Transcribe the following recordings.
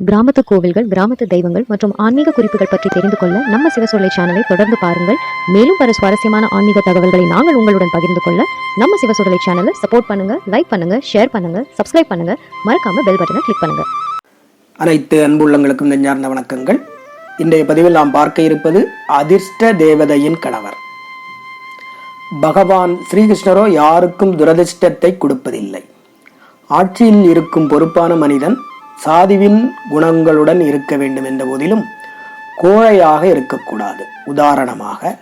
கிராமத்து கோவில்கள் கிராமத்து தெய்வங்கள் மற்றும் ஆன்மீக குறிப்புகள் பற்றி தெரிந்து கொள்ள நம்ம சிவசொல்லை சேனலை தொடர்ந்து பாருங்கள். மேலும் பல சுவாரஸ்யமான ஆன்மீக தகவல்களை நாங்கள் உங்களுடன் பகிர்ந்து கொள்ள நம்ம சிவசொல்லை சேனலை சப்போர்ட் பண்ணுங்க லைக் பண்ணுங்க ஷேர் பண்ணுங்க சப்ஸ்கிரைப் பண்ணுங்க. மறக்காம பெல் பட்டனை கிளிக் பண்ணுங்க. அனைத்து அன்புள்ளங்களுக்கும் நெஞ்சார்ந்த வணக்கங்கள். இன்றைய பதிவில் நாம் பார்க்க இருப்பது அதிர்ஷ்ட தேவதையின் கணவர். பகவான் ஸ்ரீகிருஷ்ணரோ யாருக்கும் துரதிர்ஷ்டத்தை கொடுப்பதில்லை. ஆட்சியில் இருக்கும் பொறுப்பான மனிதன் சாதிவின் குணங்களுடன் இருக்க வேண்டும் என்ற போதிலும் கோழையாக இருக்கக்கூடாது. உதாரணமாக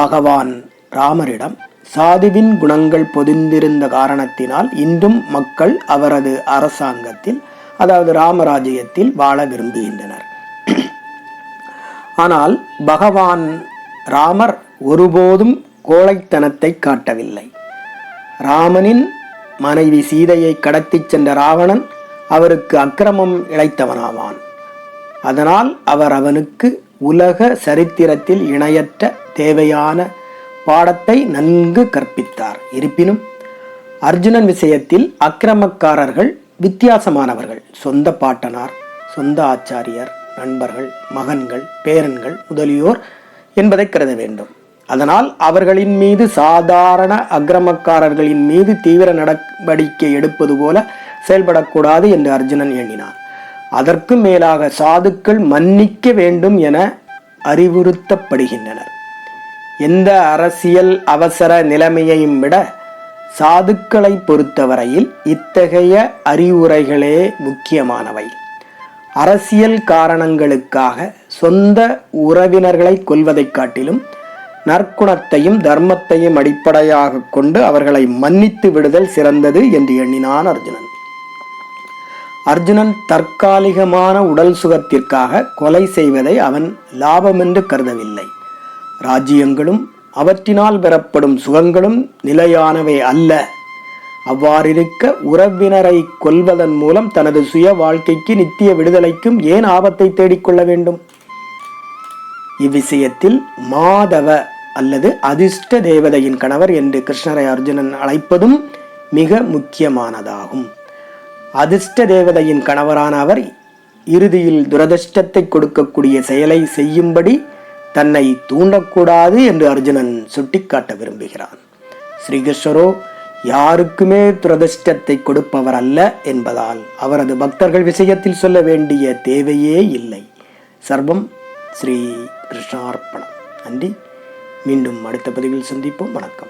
பகவான் ராமரிடம் சாதுவின் குணங்கள் பொதிந்திருந்த காரணத்தினால் இன்றும் மக்கள் அவரது அரசாங்கத்தில் அதாவது ராமராஜ்யத்தில் வாழ விரும்புகின்றனர். ஆனால் பகவான் ராமர் ஒருபோதும் கோழைத்தனத்தை காட்டவில்லை. ராமனின் மனைவி சீதையை கடத்திச் சென்ற ராவணன் அவருக்கு அக்கிரமம் இழைத்தவனாவான். அதனால் அவர் அவனுக்கு உலக சரித்திரத்தில் இணையற்ற தேவையான பாடத்தை நன்கு கற்பித்தார். இருப்பினும் அர்ஜுனன் விஷயத்தில் அக்கிரமக்காரர்கள் வித்தியாசமானவர்கள். சொந்த பாட்டனார் சொந்த ஆச்சாரியர் நண்பர்கள் மகன்கள் பேரன்கள் முதலியோர் என்பதை கருத வேண்டும். அதனால் அவர்களின் மீது சாதாரண அக்கிரமக்காரர்களின் மீது தீவிர நடவடிக்கை எடுப்பது போல செயல்படக்கூடாது என்று அர்ஜுனன் எண்ணினான் அதற்கு மேலாக சாதுக்கள் மன்னிக்க வேண்டும் என அறிவுறுத்தப்படுகின்றனர். எந்த அரசியல் அவசர நிலைமையையும் விட சாதுக்களை பொறுத்தவரையில் இத்தகைய அறிவுரைகளே முக்கியமானவை. அரசியல் காரணங்களுக்காக சொந்த உறவினர்களை கொல்வதைக் காட்டிலும் நற்குணத்தையும் தர்மத்தையும் அடிப்படையாக கொண்டு அவர்களை மன்னித்து விடுதல் சிறந்தது என்று எண்ணினான் அர்ஜுனன். அர்ஜுனன் தற்காலிகமான உடல் சுகத்திற்காக கொலை செய்வதை அவன் லாபமென்று கருதவில்லை. ராஜ்யங்களும் அவற்றினால் பெறப்படும் சுகங்களும் நிலையானவை அல்ல. அவ்வாறிருக்க உறவினரை கொல்வதன் மூலம் தனது சுய வாழ்க்கைக்கு நித்திய விடுதலைக்கும் ஏன் ஆபத்தை தேடிக்கொள்ள வேண்டும்? இவ்விஷயத்தில் மாதவ அல்லது அதிர்ஷ்ட தேவதையின் கணவர் என்று கிருஷ்ணரை அர்ஜுனன் அழைப்பதும் மிக முக்கியமானதாகும். அதிர்ஷ்ட தேவதையின் கணவரான அவர் இறுதியில் துரதிர்ஷ்டத்தை கொடுக்கக்கூடிய செயலை செய்யும்படி தன்னை தூண்டக்கூடாது என்று அர்ஜுனன் சுட்டிக்காட்ட விரும்புகிறான். ஸ்ரீகிருஷ்ணரோ யாருக்குமே துரதிர்ஷ்டத்தை கொடுப்பவர் அல்ல என்பதால் அவரது பக்தர்கள் விஷயத்தில் சொல்ல வேண்டிய தேவையே இல்லை. சர்வம் ஸ்ரீ கிருஷ்ணார்ப்பணம். நன்றி. மீண்டும் அடுத்த பதிவில் சந்திப்போம். வணக்கம்.